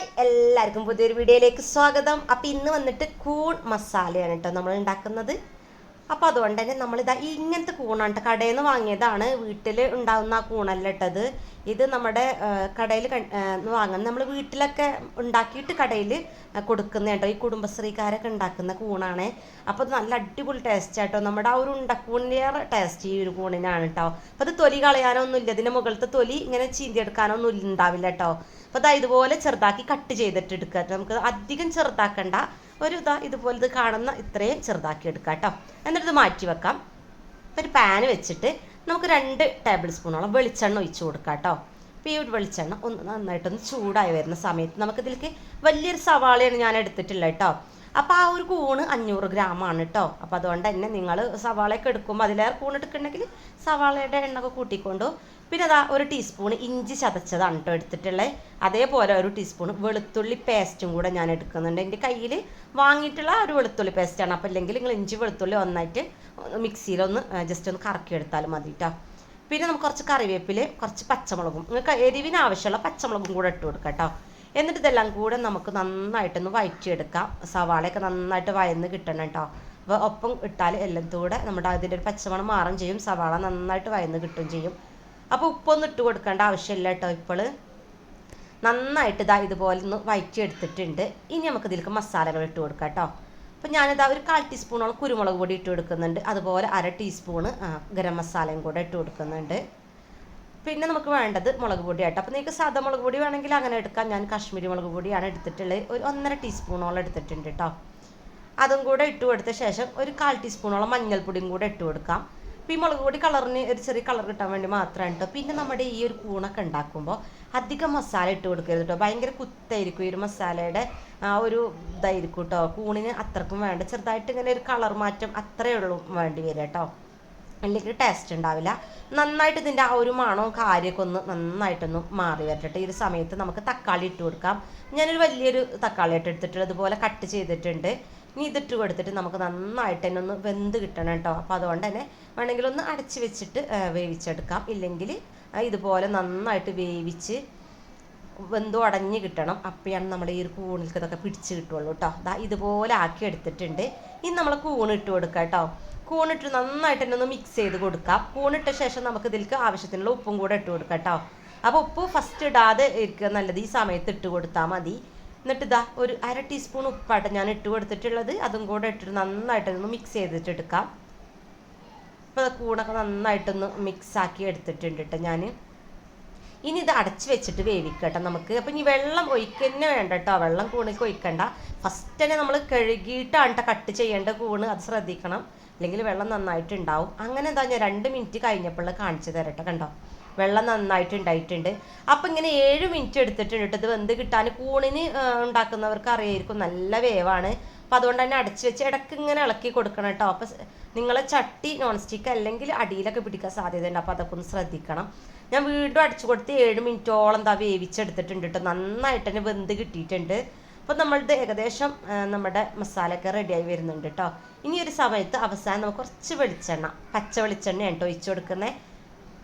Hi എല്ലാവർക്കും പുതിയൊരു വീഡിയോയിലേക്ക് സ്വാഗതം. അപ്പം ഇന്ന് വന്നിട്ട് കൂൺ മസാലയാണ് കേട്ടോ നമ്മൾ ഉണ്ടാക്കുന്നത്. അപ്പോൾ അതുകൊണ്ട് തന്നെ നമ്മളിതാ ഇങ്ങനത്തെ കൂണാണ് കടയിൽ നിന്ന് വാങ്ങിയതാണ്. വീട്ടിൽ ഉണ്ടാകുന്ന ആ കൂണല്ല ഇട്ടത്. ഇത് നമ്മുടെ കടയിൽ വാങ്ങുന്ന നമ്മൾ വീട്ടിലൊക്കെ ഉണ്ടാക്കിയിട്ട് കടയിൽ കൊടുക്കുന്ന കേട്ടോ. ഈ കുടുംബശ്രീക്കാരൊക്കെ ഉണ്ടാക്കുന്ന കൂണാണ്. അപ്പോൾ ഇത് നല്ല അടിപൊളി ടേസ്റ്റ് ആട്ടോ നമ്മുടെ ആ ഒരു ഉണ്ടക്കൂണിലേറെ ടേസ്റ്റ് ഈ ഒരു കൂണിനാണ് കേട്ടോ. അപ്പോൾ ഇത് തൊലി കളയാനൊന്നും ഇല്ല ഇതിന്റെ മുകളിലത്തെ തൊലി ഇങ്ങനെ ചീന്തിയെടുക്കാനൊന്നും ഉണ്ടാവില്ല കേട്ടോ. അപ്പോൾ ഇതാ ഇതുപോലെ ചെറുതാക്കി കട്ട് ചെയ്തിട്ട് എടുക്കുക നമുക്ക് അധികം ചെറുതാക്കണ്ട. ഒരു ഇതാ ഇതുപോലെ ഇത് കാണുന്ന ഇത്രയും ചെറുതാക്കി എടുക്കാം കേട്ടോ എന്നിട്ട് ഇത് മാറ്റി വെക്കാം. ഒരു പാൻ വെച്ചിട്ട് നമുക്ക് രണ്ട് ടേബിൾ സ്പൂണോളം വെളിച്ചെണ്ണ ഒഴിച്ച് കൊടുക്കാം കേട്ടോ അപ്പോൾ ഈ ഒരു വെളിച്ചെണ്ണ ഒന്ന് നന്നായിട്ടൊന്ന് ചൂടായി വരുന്ന സമയത്ത് നമുക്കിതിലേക്ക് വലിയൊരു സവാളയാണ് ഞാൻ എടുത്തിട്ടുള്ളത് കേട്ടോ അപ്പോൾ ആ ഒരു കൂണ് അഞ്ഞൂറ് ഗ്രാമാണ് കേട്ടോ അപ്പോൾ അതുകൊണ്ട് തന്നെ നിങ്ങൾ സവാളയൊക്കെ എടുക്കുമ്പോൾ അതിലേറെ കൂൺ എടുക്കുന്നുണ്ടെങ്കിൽ സവാളയുടെ എണ്ണൊക്കെ കൂട്ടിക്കൊണ്ടു പിന്നെ അതാ ഒരു ടീസ്പൂൺ ഇഞ്ചി ചതച്ചതാണ് കേട്ടോ എടുത്തിട്ടുള്ളത് അതേപോലെ ഒരു ടീസ്പൂൺ വെളുത്തുള്ളി പേസ്റ്റും കൂടെ ഞാൻ എടുക്കുന്നുണ്ട്. എന്റെ കയ്യിൽ വാങ്ങിയിട്ടുള്ള ഒരു വെളുത്തുള്ളി പേസ്റ്റാണ് അപ്പോൾ അല്ലെങ്കിൽ നിങ്ങൾ ഇഞ്ചി വെളുത്തുള്ളി ഒന്നായിട്ട് മിക്സിയിലൊന്ന് ജസ്റ്റ് ഒന്ന് കറക്കി എടുത്താലും മതി കേട്ടോ പിന്നെ നമുക്ക് കുറച്ച് കറിവേപ്പില കുറച്ച് പച്ചമുളകും. നിങ്ങൾക്ക് എരിവിന് ആവശ്യമുള്ള പച്ചമുളകും കൂടെ ഇട്ട് കൊടുക്കാം കേട്ടോ എന്നിട്ട് ഇതെല്ലാം കൂടെ നമുക്ക് നന്നായിട്ടൊന്ന് വഴറ്റിയെടുക്കാം സവാളയൊക്കെ നന്നായിട്ട് വയന്ന് കിട്ടണം കേട്ടോ അപ്പോൾ ഒപ്പം ഇട്ടാൽ എല്ലാം കൂടെ നമ്മുടെ അതിന്റെ ഒരു പച്ചമണം മാറും ചെയ്യും. സവാള നന്നായിട്ട് വയന്ന് കിട്ടും ചെയ്യും. അപ്പോൾ ഉപ്പൊന്നും ഇട്ട് കൊടുക്കേണ്ട ആവശ്യമില്ല കേട്ടോ ഇപ്പോൾ നന്നായിട്ട് ഇതാ ഇതുപോലെ ഒന്ന് വഴറ്റിയെടുത്തിട്ടുണ്ട് ഇനി നമുക്ക് ഇതിലേക്ക് മസാലകൾ ഇട്ട് കൊടുക്കാം കേട്ടോ അപ്പോൾ ഞാനിതാ ഒരു കാൽ ടീസ്പൂണോളം കുരുമുളക് പൊടി ഇട്ട് കൊടുക്കുന്നുണ്ട്. അതുപോലെ അര ടീസ്പൂണ് ഗരം മസാലയും കൂടെ ഇട്ട് കൊടുക്കുന്നുണ്ട്. പിന്നെ നമുക്ക് വേണ്ടത് മുളക് പൊടി ആട്ടോ അപ്പോൾ നിങ്ങൾക്ക് സാധാ മുളക് പൊടി വേണമെങ്കിൽ അങ്ങനെ എടുക്കാം. ഞാൻ കാശ്മീരി മുളക് പൊടിയാണ് എടുത്തിട്ടുള്ളത്. ഒരു ഒന്നര ടീസ്പൂണോളം എടുത്തിട്ടുണ്ട് കേട്ടോ അതും കൂടെ ഇട്ട് കൊടുത്ത ശേഷം ഒരു കാൽ ടീസ്പൂണോളം മഞ്ഞൾപ്പൊടിയും കൂടെ ഇട്ട് കൊടുക്കാം. അപ്പോൾ ഈ മുളക് പൊടി കളറിന് ഒരു ചെറിയ കളർ കിട്ടാൻ വേണ്ടി മാത്രമാണ് കേട്ടോ പിന്നെ നമ്മുടെ ഈ ഒരു കൂണൊക്കെ ഉണ്ടാക്കുമ്പോൾ അധികം മസാല ഇട്ട് കൊടുക്കരുത് കേട്ടോ ഭയങ്കര കുത്തായിരിക്കും. ഈ ഒരു മസാലയുടെ ആ ഒരു ഇതായിരിക്കും കേട്ടോ കൂണിന് അത്രക്കും വേണ്ട. ചെറുതായിട്ട് ഇങ്ങനെ ഒരു കളർ മാറ്റം അത്രയേ ഉള്ളൂ വേണ്ടി വരിക കേട്ടോ അല്ലെങ്കിൽ ടേസ്റ്റ് ഉണ്ടാവില്ല. നന്നായിട്ട് ഇതിന്റെ ആ ഒരു മണവും കാര്യമൊക്കെ ഒന്ന് നന്നായിട്ടൊന്ന് മാറി വരട്ടെ. ഈ ഒരു സമയത്ത് നമുക്ക് തക്കാളി ഇട്ട് കൊടുക്കാം. ഞാനൊരു വലിയൊരു തക്കാളി ഇട്ട് എടുത്തിട്ട് അതുപോലെ കട്ട് ചെയ്തിട്ടുണ്ട്. ഇനി ഇതിട്ട് കൊടുത്തിട്ട് നമുക്ക് നന്നായിട്ട് തന്നെ ഒന്ന് വെന്ത് കിട്ടണം കേട്ടോ അപ്പോൾ അതുകൊണ്ട് തന്നെ വേണമെങ്കിൽ ഒന്ന് അടച്ച് വെച്ചിട്ട് വേവിച്ചെടുക്കാം. ഇല്ലെങ്കിൽ ഇതുപോലെ നന്നായിട്ട് വേവിച്ച് വെന്ത് അടഞ്ഞ് കിട്ടണം. അപ്പോഴാണ് നമ്മൾ ഈ ഒരു കൂണിൽക്ക് ഇതൊക്കെ പിടിച്ച് കിട്ടുള്ളൂ കേട്ടോ ദാ ഇതുപോലെ ആക്കി എടുത്തിട്ടുണ്ട്. ഇനി നമ്മൾ കൂണിട്ട് കൊടുക്കാം കേട്ടോ കൂണിട്ട് നന്നായിട്ട് തന്നെ ഒന്ന് മിക്സ് ചെയ്ത് കൊടുക്കാം. കൂണിട്ട ശേഷം നമുക്ക് ഇതിലേക്ക് ആവശ്യത്തിനുള്ള ഉപ്പും കൂടെ ഇട്ട് കൊടുക്കാം കേട്ടോ അപ്പോൾ ഉപ്പ് ഫസ്റ്റ് ഇടാതെ ഇരിക്കുക നല്ലത് ഈ സമയത്ത് ഇട്ട് കൊടുത്താൽ മതി. എന്നിട്ട് ഇതാ ഒരു അര ടീസ്പൂൺ ഉപ്പായിട്ട് ഞാൻ ഇട്ട് കൊടുത്തിട്ടുള്ളത്. അതും കൂടെ ഇട്ടിട്ട് നന്നായിട്ട് ഒന്ന് മിക്സ് ചെയ്തിട്ട് എടുക്കാം. അപ്പോൾ കൂണൊക്കെ നന്നായിട്ടൊന്ന് മിക്സ് ആക്കി എടുത്തിട്ടുണ്ട് കേട്ടോ ഞാൻ ഇനി ഇത് അടച്ച് വെച്ചിട്ട് വേവിക്കട്ടെ നമുക്ക്. അപ്പം ഇനി വെള്ളം ഒഴിക്കന്നെ വേണ്ട കേട്ടോ വെള്ളം കൂണിക്ക് ഒഴിക്കണ്ട. ഫസ്റ്റ് തന്നെ നമ്മൾ കഴുകിയിട്ടാണ് കേട്ടോ കട്ട് ചെയ്യേണ്ട കൂണ്. അത് ശ്രദ്ധിക്കണം. അല്ലെങ്കിൽ വെള്ളം നന്നായിട്ട് ഉണ്ടാവും അങ്ങനെ എന്താ ഞാൻ രണ്ട് മിനിറ്റ് കഴിഞ്ഞപ്പോൾ കാണിച്ചു തരട്ടെ കണ്ടോ? വെള്ളം നന്നായിട്ട് ഉണ്ടായിട്ടുണ്ട് അപ്പം ഇങ്ങനെ ഏഴ് മിനിറ്റ് എടുത്തിട്ടുണ്ട് ഇത് വെന്ത് കിട്ടാൻ കൂണിന് ഉണ്ടാക്കുന്നവർക്ക് അറിയായിരിക്കും. നല്ല വേവാണ്. അപ്പം അതുകൊണ്ട് തന്നെ അടച്ചു വെച്ച് ഇടയ്ക്ക് ഇങ്ങനെ ഇളക്കി കൊടുക്കണം കേട്ടോ. അപ്പം നിങ്ങളെ ചട്ടി നോൺ സ്റ്റിക്ക് അല്ലെങ്കിൽ അടിയിലൊക്കെ പിടിക്കാൻ സാധ്യതയുണ്ട്. അപ്പോൾ അതൊക്കെ ഒന്ന് ശ്രദ്ധിക്കണം. ഞാൻ വീണ്ടും അടിച്ചു കൊടുത്ത് ഏഴ് മിനിറ്റോളം എന്താ വേവിച്ചെടുത്തിട്ടുണ്ട് കേട്ടോ. നന്നായിട്ട് തന്നെ വെന്ത് കിട്ടിയിട്ടുണ്ട്. അപ്പോൾ നമ്മളുടെ ഏകദേശം നമ്മുടെ മസാലയൊക്കെ റെഡിയായി വരുന്നുണ്ട് കേട്ടോ. ഇനി ഒരു സമയത്ത് അവസാനം നമുക്ക് കുറച്ച് വെളിച്ചെണ്ണ പച്ച വെളിച്ചെണ്ണയാണ് കേട്ടോ ഒഴിച്ചു കൊടുക്കുന്നത്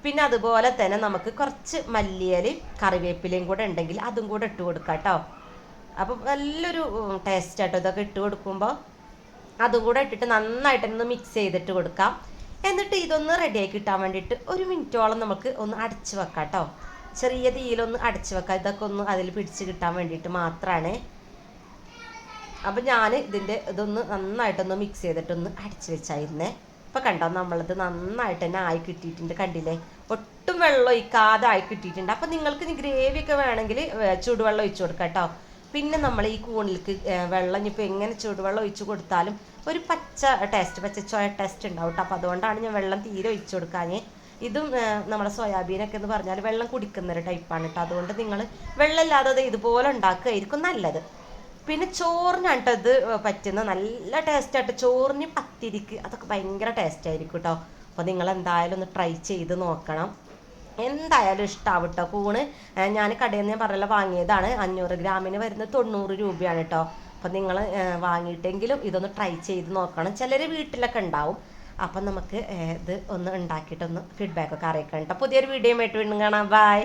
പിന്നെ അതുപോലെ തന്നെ നമുക്ക് കുറച്ച് മല്ലിയലയും കറിവേപ്പിലയും കൂടെ ഉണ്ടെങ്കിൽ അതും കൂടെ ഇട്ട് കൊടുക്കാം കേട്ടോ. അപ്പം നല്ലൊരു ടേസ്റ്റ് ആട്ടോ ഇതൊക്കെ ഇട്ട് കൊടുക്കുമ്പോൾ അതും കൂടെ ഇട്ടിട്ട് നന്നായിട്ട് ഒന്ന് മിക്സ് ചെയ്തിട്ട് കൊടുക്കാം. എന്നിട്ട് ഇതൊന്ന് റെഡിയാക്കി കിട്ടാൻ വേണ്ടിയിട്ട് ഒരു മിനിറ്റോളം നമുക്ക് ഒന്ന് അടച്ചു വെക്കാം കേട്ടോ ചെറിയ തീയിലൊന്ന് അടച്ചു വെക്കാം. ഇതൊക്കെ ഒന്ന് അതിൽ പിടിച്ച് കിട്ടാൻ വേണ്ടിയിട്ട് മാത്രമാണ് അപ്പം ഞാൻ ഇതിന്റെ ഇതൊന്ന് നന്നായിട്ടൊന്ന് മിക്സ് ചെയ്തിട്ടൊന്ന് അടച്ചു വെച്ചായിരുന്നേ. ഇപ്പം കണ്ടോ നമ്മളത് നന്നായിട്ട് തന്നെ ആയി കിട്ടിയിട്ടുണ്ട് കണ്ടില്ലേ? ഒട്ടും വെള്ളം ഒഴിക്കാതെ ആയി കിട്ടിയിട്ടുണ്ട്. അപ്പം നിങ്ങൾക്ക് ഇനി ഗ്രേവി ഒക്കെ വേണമെങ്കിൽ ചൂടുവെള്ളം ഒഴിച്ചു കൊടുക്കാം കേട്ടോ പിന്നെ നമ്മൾ ഈ കൂണിലേക്ക് വെള്ളം ഇനിയിപ്പോൾ എങ്ങനെ ചൂടുവെള്ളം ഒഴിച്ചു കൊടുത്താലും ഒരു പച്ച ടേസ്റ്റ് പച്ച ചോയ ടേസ്റ്റ് ഉണ്ടാവും കേട്ടോ അപ്പോൾ അതുകൊണ്ടാണ് ഞാൻ വെള്ളം തീരെ ഒഴിച്ചു കൊടുക്കാഞ്ഞേ. ഇതും നമ്മുടെ സോയാബീനൊക്കെ എന്ന് പറഞ്ഞാൽ വെള്ളം കുടിക്കുന്ന ഒരു ടൈപ്പാണ് കേട്ടോ അതുകൊണ്ട് നിങ്ങൾ വെള്ളം ഇല്ലാതെ ഇതുപോലെ ഉണ്ടാക്കുകയായിരിക്കും നല്ലത്. പിന്നെ ചോറിനാണ് കേട്ടോ ഇത് പറ്റുന്ന നല്ല ടേസ്റ്റായിട്ട് ചോറിന് പത്തിരിക്ക് അതൊക്കെ ഭയങ്കര ടേസ്റ്റ് ആയിരിക്കും കേട്ടോ അപ്പോൾ നിങ്ങൾ എന്തായാലും ഒന്ന് ട്രൈ ചെയ്ത് നോക്കണം. എന്തായാലും ഇഷ്ടാവട്ടോ കേട്ടോ കൂണ് ഞാൻ കടയിൽ നിന്ന് പറഞ്ഞല്ലോ വാങ്ങിയതാണ്. അഞ്ഞൂറ് ഗ്രാമിന് വരുന്നത് തൊണ്ണൂറ് രൂപയാണ് കേട്ടോ അപ്പം നിങ്ങൾ വാങ്ങിയിട്ടെങ്കിലും ഇതൊന്ന് ട്രൈ ചെയ്ത് നോക്കണം. ചിലർ വീട്ടിലൊക്കെ ഉണ്ടാവും അപ്പം നമുക്ക് ഇത് ഒന്ന് ഉണ്ടാക്കിയിട്ടൊന്ന് ഫീഡ്ബാക്കൊക്കെ അറിയിക്കണം കേട്ടോ പുതിയൊരു വീഡിയോ ആയിട്ട് വീണ്ടും കാണാം. ബൈ